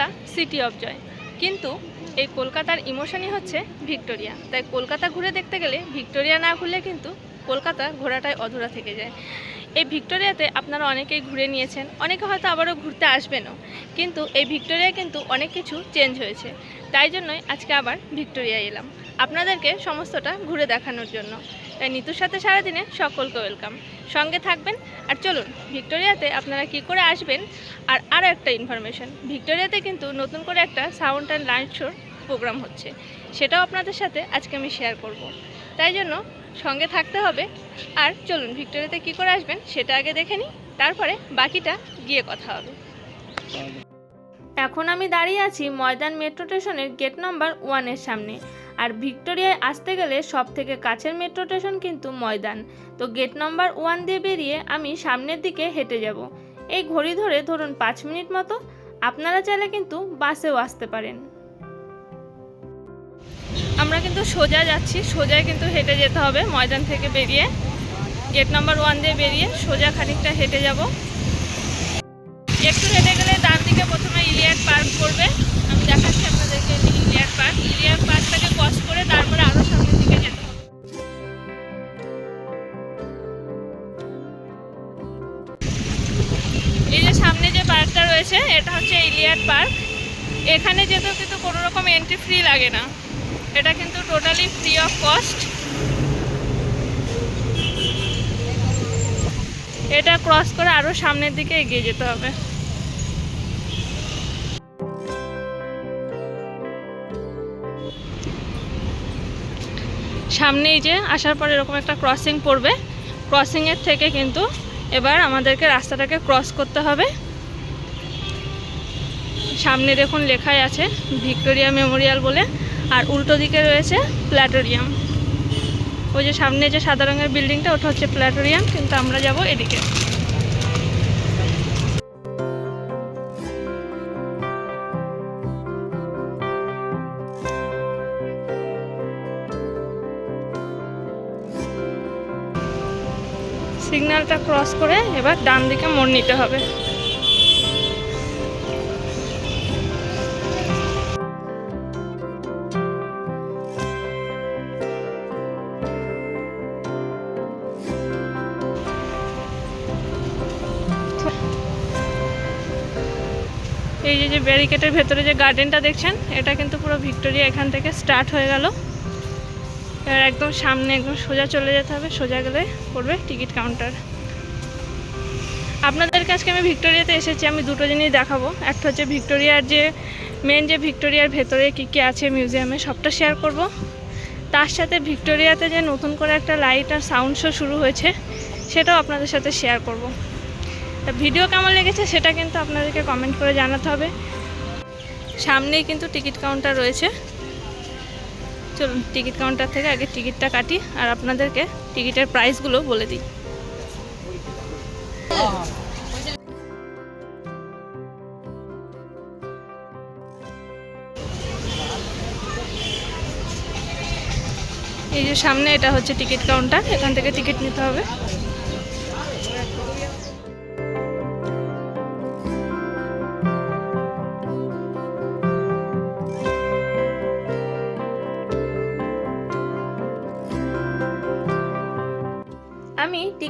Kolkata city of joy কিন্তু এই কলকাতার ইমোশনই হচ্ছে ভিক্টোরিয়া। তাই কলকাতা ঘুরে দেখতে গেলে ভিক্টোরিয়া না ঘুরলে কিন্তু কলকাতা ঘোরাটাই অধুরা থেকে যায়। এই ভিক্টোরিয়াতে আপনারা অনেকেই ঘুরে নিয়েছেন, অনেকে হয়তো আবারও ঘুরতে আসবেনও। কিন্তু এই ভিক্টোরিয়া কিন্তু অনেক কিছু চেঞ্জ হয়েছে। তাই জন্যই আজকে আবার ভিক্টোরিয়া এলাম। আপনাদেরকে সমস্তটা ঘুরে দেখানোর জন্য। নিতুর সাথে সারাদিনে সকলকে ওয়েলকাম সঙ্গে থাকবেন, আর চলুন, ভিক্টোরিয়াতে আপনারা কি করে আসবেন, আর আরও একটা ইনফরমেশন ভিক্টোরিয়াতে কিন্তু নতুন করে একটা সাউন্ড অ্যান্ড লাইট শোর প্রোগ্রাম হচ্ছে। সেটাও আপনাদের সাথে আজকে আমি শেয়ার করব। তাই জন্য সঙ্গে থাকতে হবে, আর চলুন, ভিক্টোরিয়াতে কি করে আসবেন, সেটা আগে দেখে নিই, তারপরে বাকিটা গিয়ে কথা হবে। এখন আমি দাঁড়িয়ে আছি ময়দান মেট্রো স্টেশনের গেট নাম্বার ওয়ানের সামনে। আর ভিক্টোরিয়ায় আসতে গেলে সব থেকে কাছের মেট্রো স্টেশন কিন্তু ময়দান। তো গেট নাম্বার ওয়ান দিয়ে বেরিয়ে আমি সামনের দিকে হেঁটে যাব। এই ঘড়ি ধরে ধরুন পাঁচ মিনিট মতো, আপনারা চাইলে কিন্তু বাসেও আসতে পারেন। আমরা কিন্তু সোজা যাচ্ছি, সোজায় কিন্তু হেঁটে যেতে হবে ময়দান থেকে বেরিয়ে। গেট নাম্বার ওয়ান দিয়ে বেরিয়ে সোজা খানিকটা হেঁটে যাব। একটু হেঁটে গেলে ডান দিকে প্রথমে ইলিয়াট পার্ক করবে আমি দেখাচ্ছি আপনাদেরকে ইলিয়াট পার্ক। এখানে যেতেও কিন্তু কোনো রকম এন্ট্রি ফ্রি লাগে না। এটা কিন্তু টোটালি ফ্রি অফ কস্ট এটা ক্রস করে আরও সামনের দিকে এগিয়ে যেতে হবে। সামনেই যে আসার পর এরকম একটা ক্রসিং পড়বে। ক্রসিংয়ের থেকে কিন্তু এবার আমাদেরকে রাস্তাটাকে ক্রস করতে হবে। সামনে দেখুন লেখাই আছে, ভিক্টোরিয়া মেমোরিয়াল বলে, আর উল্টো দিকে রয়েছে প্ল্যাটোরিয়াম। ওই যে সামনে যে সাদা রঙের বিল্ডিংটা, ওটা হচ্ছে প্ল্যাটোরিয়াম, কিন্তু আমরা যাব এদিকে। সিগন্যালটা ক্রস করে এবার ডান দিকে মোড় নিতে হবে। যে ব্যারিকেটের ভেতরে যে গার্ডেনটা দেখছেন, এটা কিন্তু পুরো ভিক্টোরিয়া এখান থেকে স্টার্ট হয়ে গেল। এবার একদম সামনে একদম সোজা চলে যেতে হবে, সোজা গেলে পড়বে টিকিট কাউন্টার। আপনাদেরকে আজকে আমি ভিক্টোরিয়াতে এসেছি, আমি দুটো জিনিস দেখাবো। একটা হচ্ছে ভিক্টোরিয়ার যে মেন যে ভিক্টোরিয়ার ভেতরে কী কী আছে মিউজিয়ামে সবটা শেয়ার করব। তার সাথে ভিক্টোরিয়াতে যে নতুন করে একটা লাইট আর সাউন্ড শো শুরু হয়েছে, সেটাও আপনাদের সাথে শেয়ার করব। তা ভিডিও কেমন লেগেছে সেটা কিন্তু আপনাদেরকে কমেন্ট করে জানাতে হবে। সামনেই কিন্তু টিকিট কাউন্টার রয়েছে। চলুন টিকিট কাউন্টার থেকে আগে টিকিটটা কাটি আর আপনাদেরকে টিকিটের প্রাইসগুলো বলে দিই। এই যে সামনে এটা হচ্ছে টিকিট কাউন্টার এখান থেকে টিকিট নিতে হবে।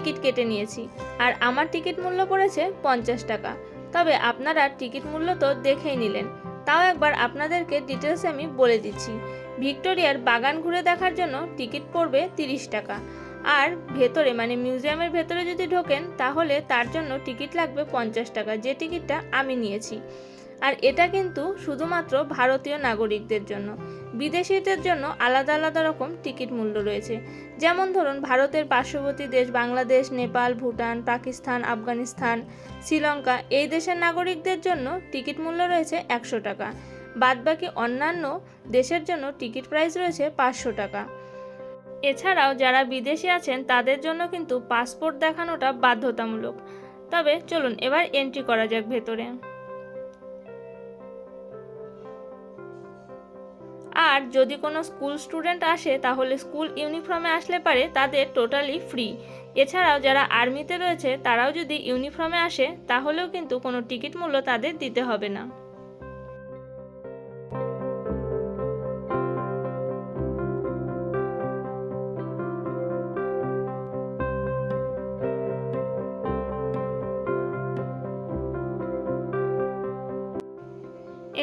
টিকিট কেটে নিয়েছি। আর আমার টিকিট মূল্য পড়েছে পঞ্চাশ টাকা। তবে আপনারা টিকিট মূল্য তো দেখেই নিলেন। তাও একবার আপনাদেরকে ডিটেলস আমি বলে দিচ্ছি। ভিক্টোরিয়ার বাগান ঘুরে দেখার জন্য টিকিট পড়বে তিরিশ টাকা। আর ভেতরে মানে মিউজিয়ামের ভেতরে যদি ঢোকেন, তাহলে তার জন্য টিকিট লাগবে পঞ্চাশ টাকা। যে টিকিটটা আমি নিয়েছি। আর এটা কিন্তু শুধুমাত্র ভারতীয় নাগরিকদের জন্য। বিদেশিদের জন্য আলাদা আলাদা রকম টিকিট মূল্য রয়েছে। যেমন ধরুন, ভারতের পার্শ্ববর্তী দেশ বাংলাদেশ, নেপাল, ভুটান, পাকিস্তান, আফগানিস্তান, শ্রীলঙ্কা, এই দেশের নাগরিকদের জন্য টিকিট মূল্য রয়েছে একশো টাকা। বাদবাকি অন্যান্য দেশের জন্য টিকিট প্রাইস রয়েছে পাঁচশো টাকা। এছাড়াও যারা বিদেশি আছেন, তাদের জন্য কিন্তু পাসপোর্ট দেখানোটা বাধ্যতামূলক। তবে চলুন, এবার এন্ট্রি করা যাক ভেতরে। আর যদি কোনো স্কুল স্টুডেন্ট আসে, তাহলে স্কুল ইউনিফর্মে আসলে পারে তাদের টোটালি ফ্রি। এছাড়াও যারা আর্মিতে রয়েছে, তারাও যদি ইউনিফর্মে আসে, তাহলেও কিন্তু কোনো টিকিট মূল্য তাদের দিতে হবে না।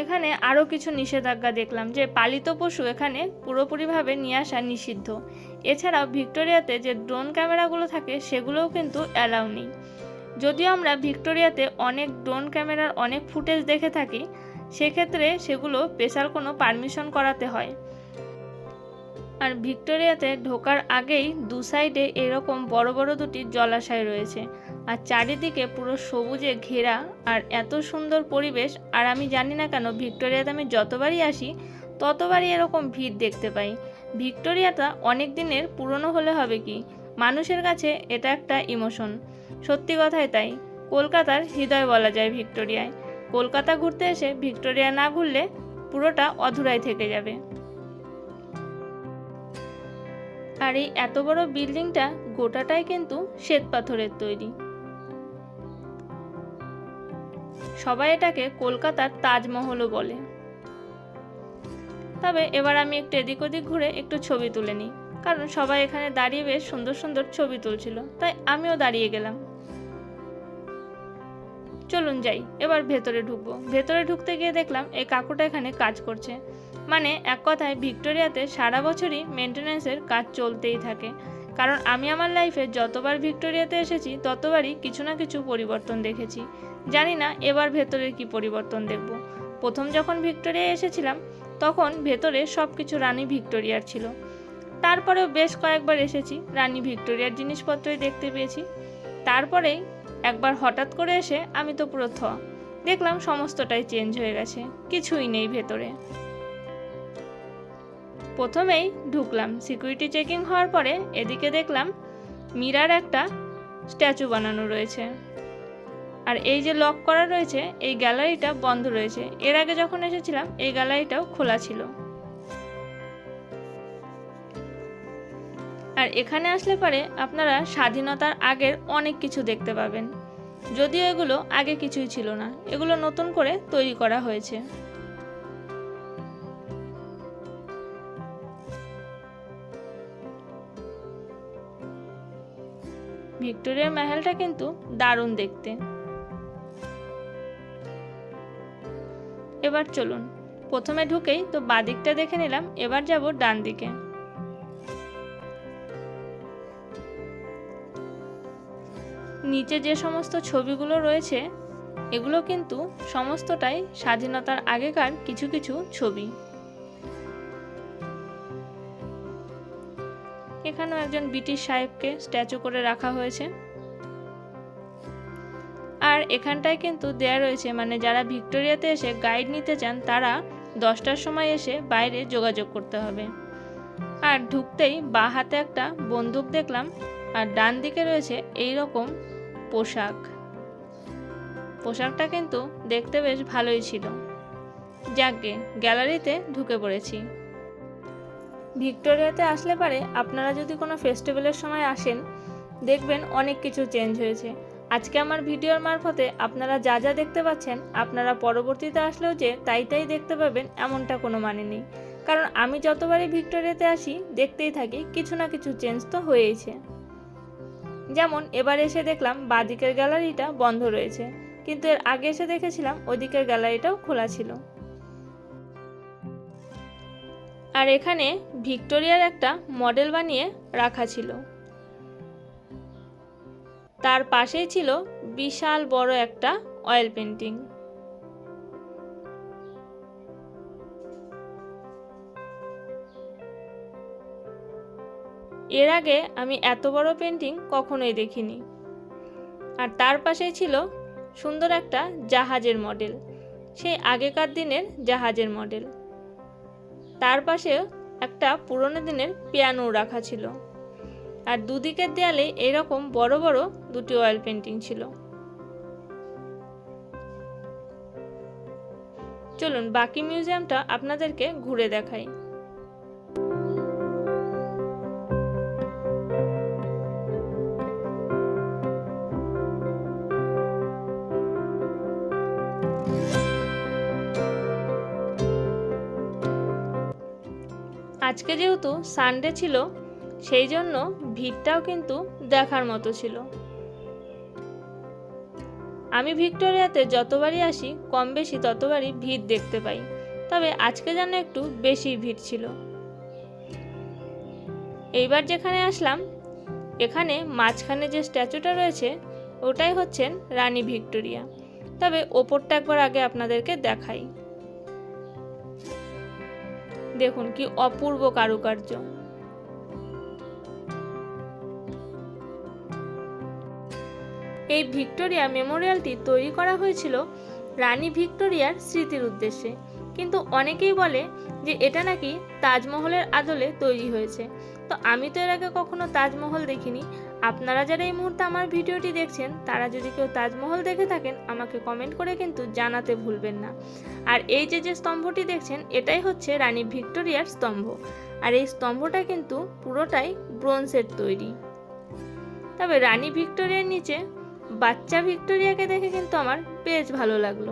এখানে আরও কিছু নিষেধাজ্ঞা দেখলাম যে পালিত পশু এখানে পুরোপুরিভাবে নিয়ে আসা নিষিদ্ধ। এছাড়াও ভিক্টোরিয়াতে যে ড্রোন ক্যামেরাগুলো থাকে, সেগুলোও কিন্তু অ্যালাউ নেই। যদিও আমরা ভিক্টোরিয়াতে অনেক ড্রোন ক্যামেরার অনেক ফুটেজ দেখে থাকি, সেক্ষেত্রে সেগুলো স্পেশাল কোনো পারমিশন করাতে হয়। আর ভিক্টোরিয়াতে ঢোকার আগেই দু সাইডে এরকম বড় বড় দুটি জলাশয় রয়েছে। আর চারিদিকে পুরো সবুজে ঘেরা আর এত সুন্দর পরিবেশ, আর আমি জানি না কেন ভিক্টোরিয়াতে আমি যতবারই আসি, ততবারই এরকম ভিড় দেখতে পাই। ভিক্টোরিয়াটা অনেক দিনের, পুরনো হলে হবে কি? মানুষের কাছে এটা একটা ইমোশন। সত্যি কথাই তাই। কলকাতার হৃদয় বলা যায় ভিক্টোরিয়ায়। কলকাতা ঘুরতে এসে ভিক্টোরিয়া না ঘুরলে পুরোটা অধুরাই থেকে যাবে। আর এই এত বড় বিল্ডিংটা গোটাটাই কিন্তু শ্বেত পাথরের তৈরি। সবাই এটাকে কলকাতার তাজমহলও বলে। তবে এবার আমি একটু এদিক ওদিক ঘুরে একটু ছবি তুলে নিই, কারণ সবাই এখানে দাঁড়িয়ে বেশ সুন্দর সুন্দর ছবি তুলছিল, তাই আমিও দাঁড়িয়ে গেলাম। চলুন যাই, এবার ভেতরে ঢুকবো। ভেতরে ঢুকতে গিয়ে দেখলাম এই কাকুটা এখানে কাজ করছে। মানে এক কথায় ভিক্টোরিয়াতে সারা বছরই মেনটেন্যান্সের কাজ চলতেই থাকে। কারণ আমি আমার লাইফে যতবার ভিক্টোরিয়াতে এসেছি, ততবারই কিছু না কিছু পরিবর্তন দেখেছি। জানি না এবার ভেতরের কি পরিবর্তন দেখব। প্রথম যখন ভিক্টোরিয়া এসেছিলাম, তখন ভেতরে সব কিছু রানী ভিক্টোরিয়ার ছিল। তারপরেও বেশ কয়েকবার এসেছি, রানী ভিক্টোরিয়ার জিনিসপত্রই দেখতে পেয়েছি। তারপরেই একবার হঠাৎ করে এসে আমি তো পুরো থ। দেখলাম সমস্তটাই চেঞ্জ হয়ে গেছে, কিছুই নেই ভেতরে। প্রথমেই ঢুকলাম, সিকিউরিটি চেকিং হওয়ার পরে এদিকে দেখলাম মীরার একটা স্ট্যাচু বানানো রয়েছে। আর এই যে লক করা রয়েছে, এই গ্যালারিটা বন্ধ রয়েছে। এর আগে যখন এসেছিলাম, এই গ্যালারিটাও খোলা ছিল। আর এখানে আসলে পরে আপনারা স্বাধীনতার আগের অনেক কিছু দেখতে পাবেন। যদিও এগুলো আগে কিছুই ছিল না, এগুলো নতুন করে তৈরি করা হয়েছে। ভিক্টোরিয়ার মেহেলটা কিন্তু দারুণ দেখতে। এবার চলুন। প্রথমে ঢুকেই তো বাদিকটা দেখে নিলাম, এবার যাব ডান দিকে নিচে যে সমস্ত ছবিগুলো রয়েছে, এগুলো কিন্তু সমস্তটাই স্বাধীনতার আগেকার কিছু কিছু ছবি। এখানেও একজন ব্রিটিশ সাহেবকে স্ট্যাচু করে রাখা হয়েছে। এখানটায় কিন্তু দেয়া রয়েছে মানে যারা ভিক্টোরিয়াতে এসে গাইড নিতে চান, তারা দশটার সময় এসে বাইরে যোগাযোগ করতে হবে। আর ঢুকতেই বা হাতে একটা বন্দুক দেখলাম, আর ডান দিকে রয়েছে এই রকম পোশাক। পোশাকটা কিন্তু দেখতে বেশ ভালোই ছিল। যাকে গ্যালারিতে ঢুকে পড়েছি। ভিক্টোরিয়াতে আসলে পারে আপনারা যদি কোনো ফেস্টিভ্যালের সময় আসেন, দেখবেন অনেক কিছু চেঞ্জ হয়েছে। আজকে আমার ভিডিওর মারফতে আপনারা যা যা দেখতে পাচ্ছেন, আপনারা পরবর্তীতে আসলেও যে তাই তাই দেখতে পাবেন এমনটা কোনো মানে নেই। কারণ আমি যতবারই ভিক্টোরিয়াতে আসি, দেখতেই থাকি কিছু না কিছু চেঞ্জ তো হয়েইছে। যেমন এবার এসে দেখলাম বাদিকের গ্যালারিটা বন্ধ রয়েছে, কিন্তু এর আগে এসে দেখেছিলাম ওদিকের গ্যালারিটাও খোলা ছিল। আর এখানে ভিক্টোরিয়ার একটা মডেল বানিয়ে রাখা ছিল। তার পাশেই ছিল বিশাল বড় একটা অয়েল পেন্টিং এর আগে আমি এত বড় পেন্টিং কখনোই দেখিনি। আর তার পাশেই ছিল সুন্দর একটা জাহাজের মডেল সেই আগেকার দিনের জাহাজের মডেল তার পাশেও একটা পুরনো দিনের পিয়ানো রাখা ছিল। আর দুদিকের দেয়ালে এরকম বড় বড় দুটি অয়েল পেন্টিং ছিল। চলুন বাকি মিউজিয়ামটা আপনাদেরকে ঘুরে দেখাই। আজকে যেহেতু সানডে ছিল সেই জন্য ভিড়টাও কিন্তু দেখার মতো ছিল। আমি ভিক্টোরিয়াতে যতবারই আসি কম বেশি ততবারই ভিড় দেখতে পাই। তবে আজকে যেন একটু বেশি ভিড় ছিল। এইবার যেখানে আসলাম, এখানে মাঝখানে যে স্ট্যাচুটা রয়েছে, ওটাই হচ্ছেন রানী ভিক্টোরিয়া। তবে ওপরটা একবার আগে আপনাদেরকে দেখাই। দেখুন কি অপূর্ব কারুকার্য। এই ভিক্টোরিয়া মেমোরিয়ালটি তৈরি করা হয়েছিল রানী ভিক্টোরিয়ার স্মৃতির উদ্দেশ্যে। কিন্তু অনেকেই বলে যে এটা নাকি তাজমহলের আদলে তৈরি হয়েছে। তো আমি তো এর আগে কখনো তাজমহল দেখিনি। আপনারা যারা এই মুহূর্তে আমার ভিডিওটি দেখছেন, তারা যদি কেউ তাজমহল দেখে থাকেন, আমাকে কমেন্ট করে কিন্তু জানাতে ভুলবেন না। আর এই যে যে স্তম্ভটি দেখছেন, এটাই হচ্ছে রানী ভিক্টোরিয়ার স্তম্ভ। আর এই স্তম্ভটা কিন্তু পুরোটাই ব্রোঞ্জের তৈরি। তবে রানী ভিক্টোরিয়ার নিচে বাচ্চা ভিক্টোরিয়াকে দেখে কিন্তু আমার বেশ ভালো লাগল।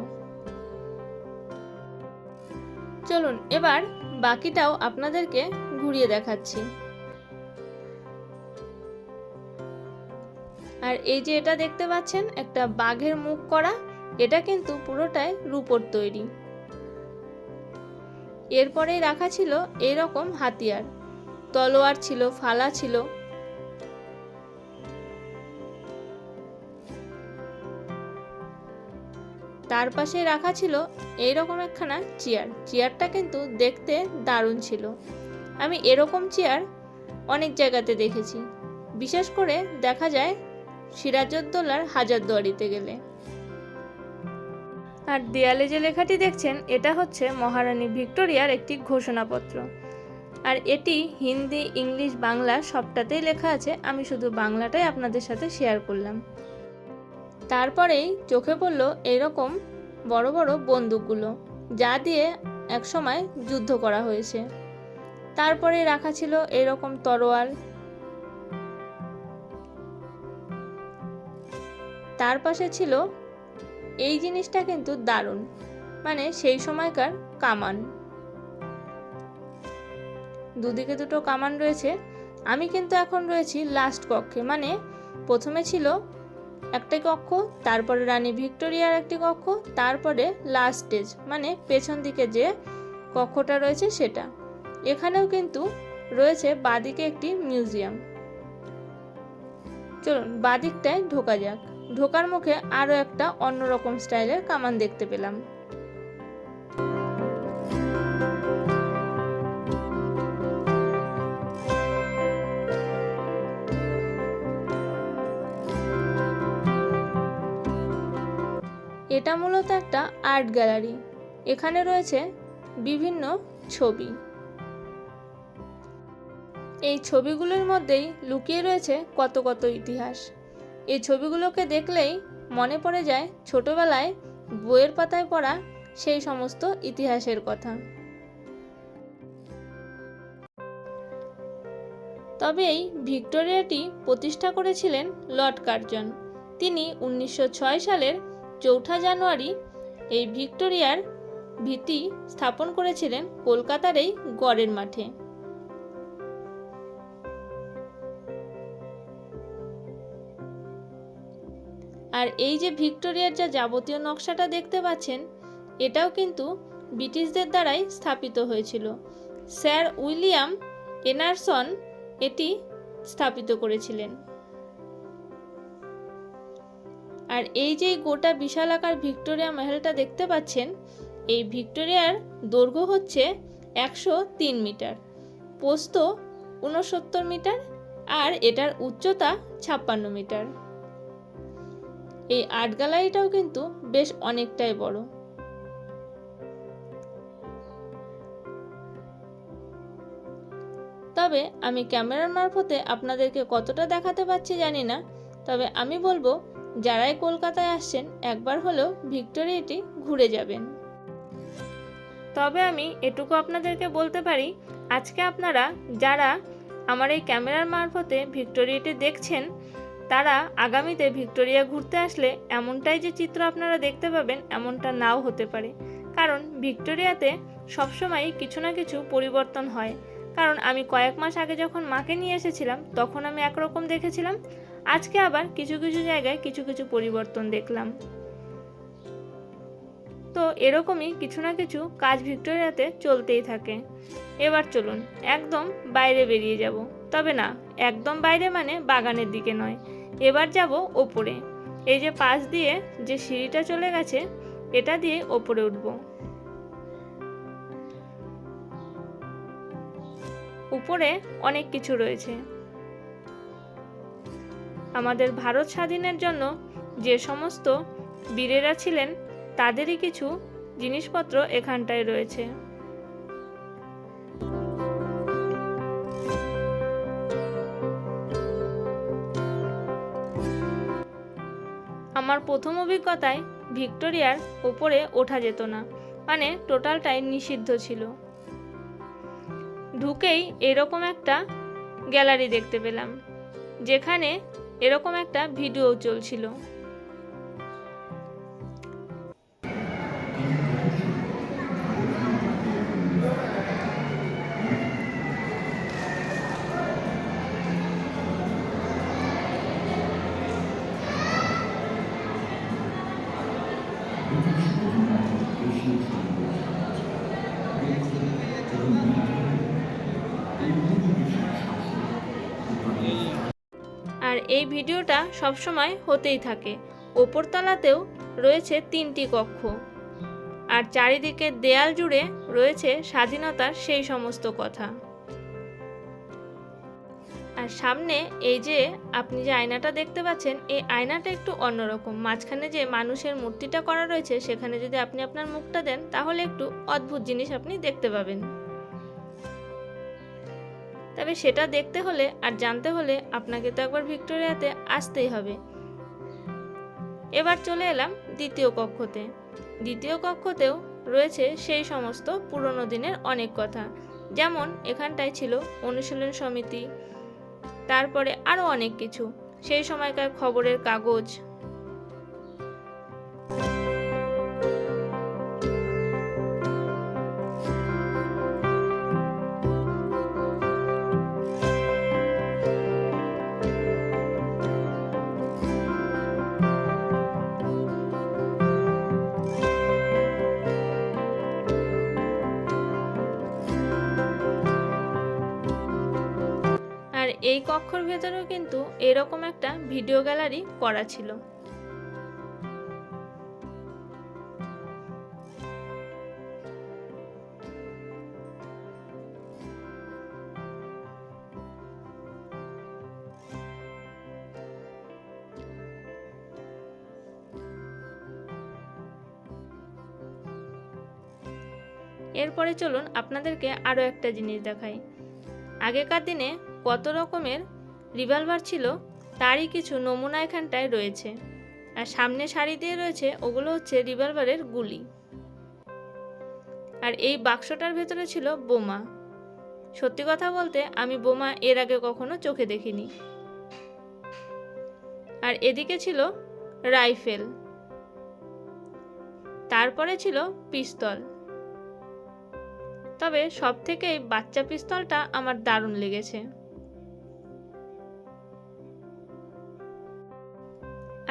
চলুন, এবার বাকিটাও আপনাদেরকে ঘুরিয়ে দেখাচ্ছি। আর এই যে এটা দেখতে পাচ্ছেন, একটা বাঘের মুখ করা, এটা কিন্তু পুরোটাই রূপোর তৈরি। এরপরেই রাখা ছিল এরকম হাতিয়ার। তলোয়ার ছিল, ফালা ছিল তার পাশে রাখা ছিল এইরকম একখানা চেয়ার। চেয়ারটা কিন্তু দেখতে দারুণ ছিল। আমি এরকম চেয়ার অনেক জায়গাতে দেখেছি। বিশেষ করে দেখা যায় সিরাজউদ্দৌলার হাজারদুয়ারিতে গেলে। আর দেয়ালে যে লেখাটি দেখছেন, এটা হচ্ছে মহারানী ভিক্টোরিয়ার একটি ঘোষণাপত্র। আর এটি হিন্দি, ইংলিশ, বাংলা সবটাতেই লেখা আছে। আমি শুধু বাংলাটাই আপনাদের সাথে শেয়ার করলাম। তারপরেই চোখে পড়ল এরকম বড় বড় বন্দুকগুলো, যা দিয়ে একসময় যুদ্ধ করা হয়েছে। তারপরে রাখা ছিল এরকম তরোয়াল। তার পাশে ছিল, এই জিনিসটা কিন্তু দারুণ মানে সেই সময়কার কামান। দুদিকে দুটো কামান রয়েছে, আমি কিন্তু এখন রয়েছি লাস্ট কক্ষে মানে প্রথমে ছিল একটা কক্ষ, তারপরে রানী ভিক্টোরিয়ার একটি কক্ষ, তারপরে লাস্ট স্টেজ মানে পেছন দিকে যে কক্ষটা রয়েছে সেটা। এখানেও কিন্তু রয়েছে বাদিকে একটি মিউজিয়াম চলুন, বাদিকটায় ঢোকা যাক। ঢোকার মুখে আরও একটা অন্যরকম স্টাইলের কামান দেখতে পেলাম। এটা মূলত একটা আর্ট গ্যালারি। এখানে রয়েছে বিভিন্ন ছবি। এই ছবিগুলোর মধ্যেই লুকিয়ে রয়েছে কত কত ইতিহাস। এই ছবিগুলোকে দেখলেই মনে পড়ে যায় ছোটবেলায় বইয়ের পাতায় পড়া সেই সমস্ত ইতিহাসের কথা। তবে এই ভিক্টোরিয়াটি প্রতিষ্ঠা করেছিলেন লর্ড কার্জন। তিনি উনিশশো ছয় সালের চৌঠা জানুয়ারি এই ভিক্টোরিয়ার ভিত্তি স্থাপন করেছিলেন কলকাতার এই গড়ের মাঠে। আর এই যে ভিক্টোরিয়ার যা যাবতীয় নকশাটা দেখতে পাচ্ছেন, এটাও কিন্তু ব্রিটিশদের দ্বারাই স্থাপিত হয়েছিল। স্যার উইলিয়াম এনারসন এটি স্থাপিত করেছিলেন। আর এই যে গোটা বিশাল আকার ভিক্টোরিয়া মহলটা দেখতে পাচ্ছেন, এই ভিক্টোরিয়ার দৈর্ঘ্য হচ্ছে একশো তিন মিটার, পোস্ত উনসত্তর মিটার আর এটার উচ্চতা ছাপ্পান্ন মিটার। এই আর্ট গ্যালারিটাও কিন্তু বেশ অনেকটাই বড়। তবে আমি ক্যামেরার মারফতে আপনাদেরকে কতটা দেখাতে পারছি জানি না, তবে আমি বলব যারাই কলকাতায় আসছেন, একবার হলেও ভিক্টোরিয়াটি ঘুরে যাবেন। তবে আমি এটুকু আপনাদেরকে বলতে পারি, আজকে আপনারা যারা আমার এই ক্যামেরার মারফতে ভিক্টোরিয়াটি দেখছেন, তারা আগামীতে ভিক্টোরিয়া ঘুরতে আসলে এমনটাই যে চিত্র আপনারা দেখতে পাবেন, এমনটা নাও হতে পারে। কারণ ভিক্টোরিয়াতে সবসময়ই কিছু না কিছু পরিবর্তন হয়। কারণ আমি কয়েক মাস আগে যখন মাকে নিয়ে এসেছিলাম, তখন আমি একরকম দেখেছিলাম আজকে আবার কিছু কিছু জায়গায় কিছু কিছু পরিবর্তন দেখলাম। তো এরকমই কিছু না কিছু কাজ ভিক্টোরিয়াতে চলতেই থাকে। এবার চলুন, একদম বাইরে বেরিয়ে যাব। তবে না, একদম বাইরে মানে বাগানের দিকে নয়। এবার যাব ওপরে। এই যে পাশ দিয়ে যে সিঁড়িটা চলে গেছে, এটা দিয়ে ওপরে উঠব। উপরে অনেক কিছু রয়েছে। আমাদের ভারত স্বাধীনের জন্য যে সমস্ত বীরেরা ছিলেন, তাদেরই কিছু জিনিসপত্র এখানটায় রয়েছে। আমার প্রথম অভিজ্ঞতায় ভিক্টোরিয়ার ওপরে ওঠা যেত না মানে টোটালটাই নিষিদ্ধ ছিল। ঢুকেই এরকম একটা গ্যালারি দেখতে পেলাম, যেখানে এরকম একটা ভিডিও চলছিল। এই ভিডিওটা সবসময় হতেই থাকে। ওপরতলাতেও রয়েছে তিনটি কক্ষ। আর চারিদিকে দেয়াল জুড়ে রয়েছে স্বাধীনতার সেই সমস্ত কথা। আর সামনে এই যে আপনি যে আয়নাটা দেখতে পাচ্ছেন, এই আয়নাটা একটু অন্যরকম। মাঝখানে যে মানুষের মূর্তিটা করা রয়েছে, সেখানে যদি আপনি আপনার মুখটা দেন, তাহলে একটু অদ্ভুত জিনিস আপনি দেখতে পাবেন। তবে সেটা দেখতে হলে আর জানতে হলে আপনাকে তো একবার ভিক্টোরিয়াতে আসতেই হবে। এবার চলে এলাম দ্বিতীয় কক্ষতে। দ্বিতীয় কক্ষতেও রয়েছে সেই সমস্ত পুরনো দিনের অনেক কথা, যেমন এখানটায় ছিল অনুশীলন সমিতি, তারপরে আরও অনেক কিছু। সেই সময়কার খবরের কাগজ এই কক্ষর ভেতরেও কিন্তু এরকম একটা ভিডিও গ্যালারি করা ছিল। এরপরে চলুন আপনাদেরকে আরও একটা জিনিস দেখাই। আগেকার দিনে কত রকমের রিভলভার ছিল, তারই কিছু নমুনা এখানটায় রয়েছে। আর সামনে সারি দিয়ে রয়েছে, ওগুলো হচ্ছে রিভলভারের গুলি। আর এই বাক্সটার ভেতরে ছিল বোমা। সত্যি কথা বলতে, আমি বোমা এর আগে কখনো চোখে দেখিনি। আর এদিকে ছিল রাইফেল। তারপরে ছিল পিস্তল। তবে সব থেকে বাচ্চা পিস্তলটা আমার দারুণ লেগেছে।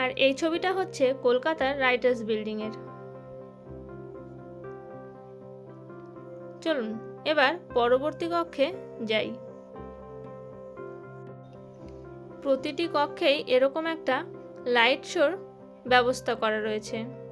আর এই ছবিটা হচ্ছে কলকাতার রাইটার্স বিল্ডিংয়ের। চলুন, এবার পরবর্তী কক্ষে যাই। প্রতিটি কক্ষেই এরকম একটা লাইট শোর ব্যবস্থা করা রয়েছে।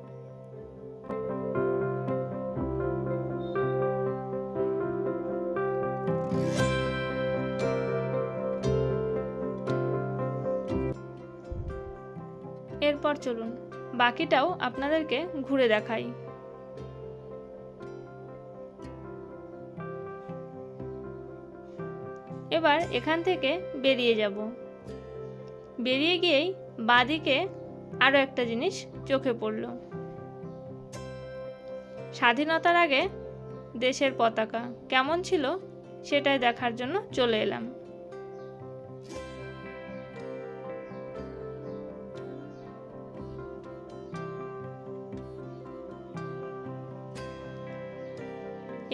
চলুন, বাকিটাও আপনাদেরকে ঘুরে দেখাই। এবার এখান থেকে বেরিয়ে যাব। বেরিয়ে গিয়েই বাদিকে আরও একটা জিনিস চোখে পড়ল। স্বাধীনতার আগে দেশের পতাকা কেমন ছিল সেটাই দেখার জন্য চলে এলাম।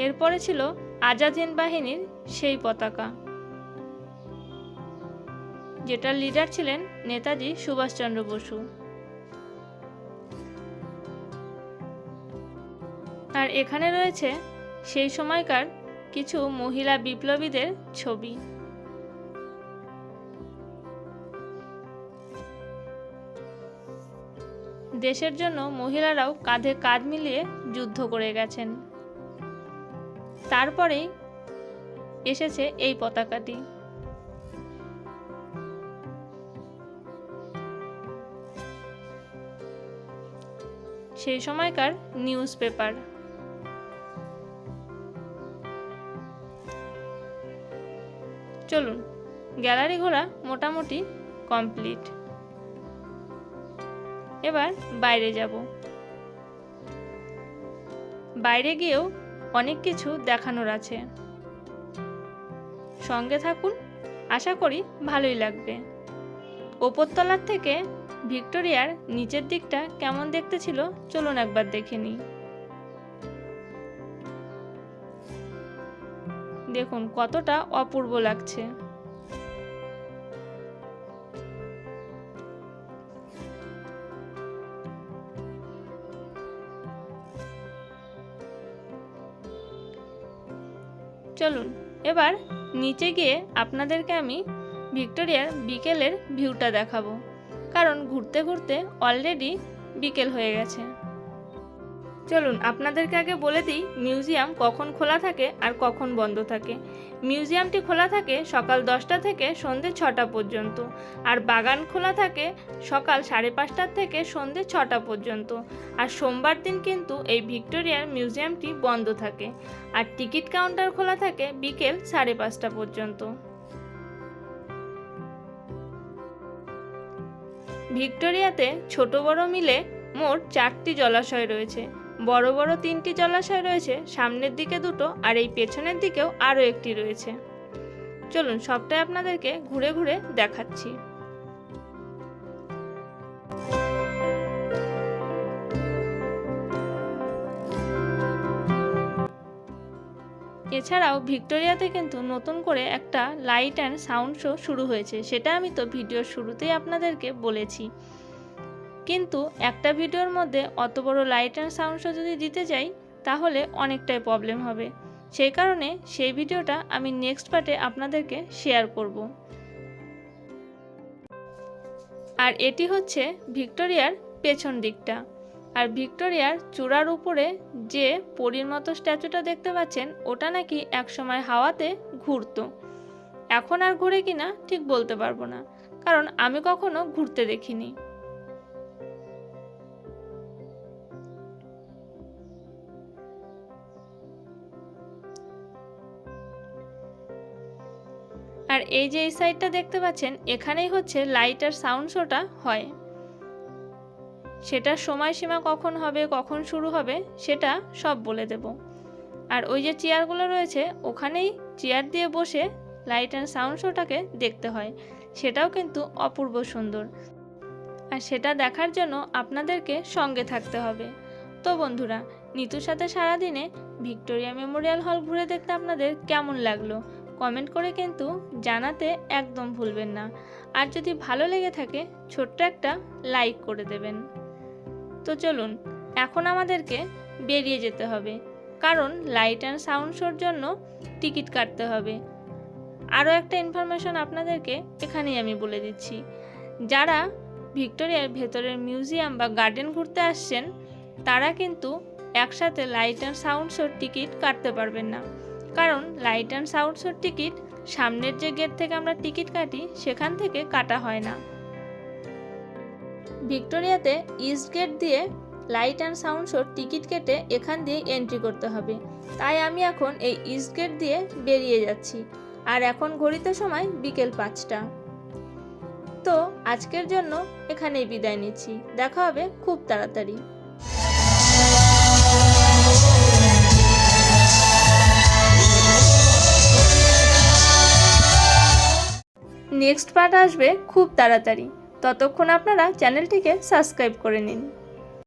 এরপরে ছিল আজাদ হিন্দ বাহিনীর সেই পতাকা। যেটার লিডার ছিলেন নেতাজি সুভাষচন্দ্র বসু। আর এখানে রয়েছে সেই সময়কার কিছু মহিলা বিপ্লবীদের ছবি। দেশের জন্য মহিলারাও কাঁধে কাঁধ মিলিয়ে যুদ্ধ করে গেছেন। তারপরেই এসেছে এই পতাকাটি। সেই সময়কার নিউজ পেপার চলুন, গ্যালারি ঘোরা মোটামুটি কমপ্লিট। এবার বাইরে যাব। বাইরে গিয়েও অনেক কিছু দেখানোর আছে। সঙ্গে থাকুন, আশা করি ভালোই লাগবে। ওপরতলার থেকে ভিক্টোরিয়ার নিচের দিকটা কেমন দেখতে ছিল, চলুন একবার দেখে নিই। দেখুন, কতটা অপূর্ব লাগছে। চলুন, এবার নিচে গিয়ে আপনাদেরকে আমি ভিক্টোরিয়ার বিকেলের ভিউটা দেখাবো। কারণ ঘুরতে ঘুরতে অলরেডি বিকেল হয়ে গেছে। চলুন, আপনাদেরকে আগে বলে দিই, মিউজিয়াম কখন খোলা থাকে আর কখন বন্ধ থাকে। মিউজিয়ামটি খোলা থাকে সকাল দশটা থেকে সন্ধে ছটা পর্যন্ত, আর বাগান খোলা থাকে সকাল সাড়ে পাঁচটার থেকে সন্ধে ছটা পর্যন্ত। আর সোমবার দিন কিন্তু এই ভিক্টোরিয়ার মিউজিয়ামটি বন্ধ থাকে, আর টিকিট কাউন্টার খোলা থাকে বিকেল সাড়ে পাঁচটা পর্যন্ত। ভিক্টোরিয়াতে ছোট বড় মিলে মোট চারটি জলাশয় রয়েছে বড় বড় তিনটি জলাশয় রয়েছে, সামনের দিকে দুটো আর এই পেছনের দিকেও আরও একটি রয়েছে। চলুন, সবটাই আপনাদেরকে ঘুরে ঘুরে দেখাচ্ছি। এছাড়াও ভিক্টোরিয়াতে কিন্তু নতুন করে একটা লাইট অ্যান্ড সাউন্ড শো শুরু হয়েছে, সেটা আমি তো ভিডিওর শুরুতেই আপনাদেরকে বলেছি। কিন্তু একটা ভিডিওর মধ্যে অত বড় লাইট অ্যান্ড সাউন্ড শো যদি দিতে যাই, তাহলে অনেকটাই প্রবলেম হবে। সেই কারণে সেই ভিডিওটা আমি নেক্সট পার্টে আপনাদেরকে শেয়ার করব। আর এটি হচ্ছে ভিক্টোরিয়ার পেছন দিকটা। আর ভিক্টোরিয়ার চূড়ার উপরে যে পরীর মতো স্ট্যাচুটা দেখতে পাচ্ছেন, ওটা নাকি একসময় হাওয়াতে ঘুরতো। এখন আর ঘুরে কিনা ঠিক বলতে পারব না, কারণ আমি কখনো ঘুরতে দেখিনি। এই যে এই সাইডটা দেখতে পাচ্ছেন, এখানেই হচ্ছে লাইট আর সাউন্ড শোটা হয়। সেটার সময়সীমা কখন হবে, কখন শুরু হবে, সেটা সব বলে দেব। আর ওই যে চেয়ারগুলো রয়েছে, ওখানেই চেয়ার দিয়ে বসে লাইট অ্যান্ড সাউন্ড শোটাকে দেখতে হয়। সেটাও কিন্তু অপূর্ব সুন্দর। আর সেটা দেখার জন্য আপনাদেরকে সঙ্গে থাকতে হবে। তো বন্ধুরা, নিতুর সাথে সারাদিনে ভিক্টোরিয়া মেমোরিয়াল হল ঘুরে দেখতে আপনাদের কেমন লাগল? কমেন্ট করে কিন্তু জানাতে একদম ভুলবেন না। আর যদি ভালো লেগে থাকে, ছোট্ট একটা লাইক করে দেবেন। তো চলুন, এখন আমাদেরকে বেরিয়ে যেতে হবে। কারণ লাইট অ্যান্ড সাউন্ড শোর জন্য টিকিট কাটতে হবে। আরও একটা ইনফরমেশন আপনাদেরকে এখানেই আমি বলে দিচ্ছি। যারা ভিক্টোরিয়ার ভেতরের মিউজিয়াম বা গার্ডেন ঘুরতে আসছেন, তারা কিন্তু একসাথে লাইট অ্যান্ড সাউন্ড শোর টিকিট কাটতে পারবেন না। কারণ লাইট অ্যান্ড সাউন্ড শোর টিকিট সামনের যে গেট থেকে আমরা টিকিট কাটি, সেখান থেকে কাটা হয় না। ভিক্টোরিয়াতে ইস্ট গেট দিয়ে লাইট অ্যান্ড সাউন্ড শোর টিকিট কেটে এখান দিয়ে এন্ট্রি করতে হবে। তাই আমি এখন এই ইস্ট গেট দিয়ে বেরিয়ে যাচ্ছি। আর এখন ঘড়িতে সময় বিকেল পাঁচটা। তো আজকের জন্য এখানেই বিদায় নিচ্ছি। দেখা হবে খুব তাড়াতাড়ি। নেক্সট পার্ট আসবে খুব তাড়াতাড়ি। ততক্ষণ আপনারা চ্যানেলটিকে সাবস্ক্রাইব করে নিন।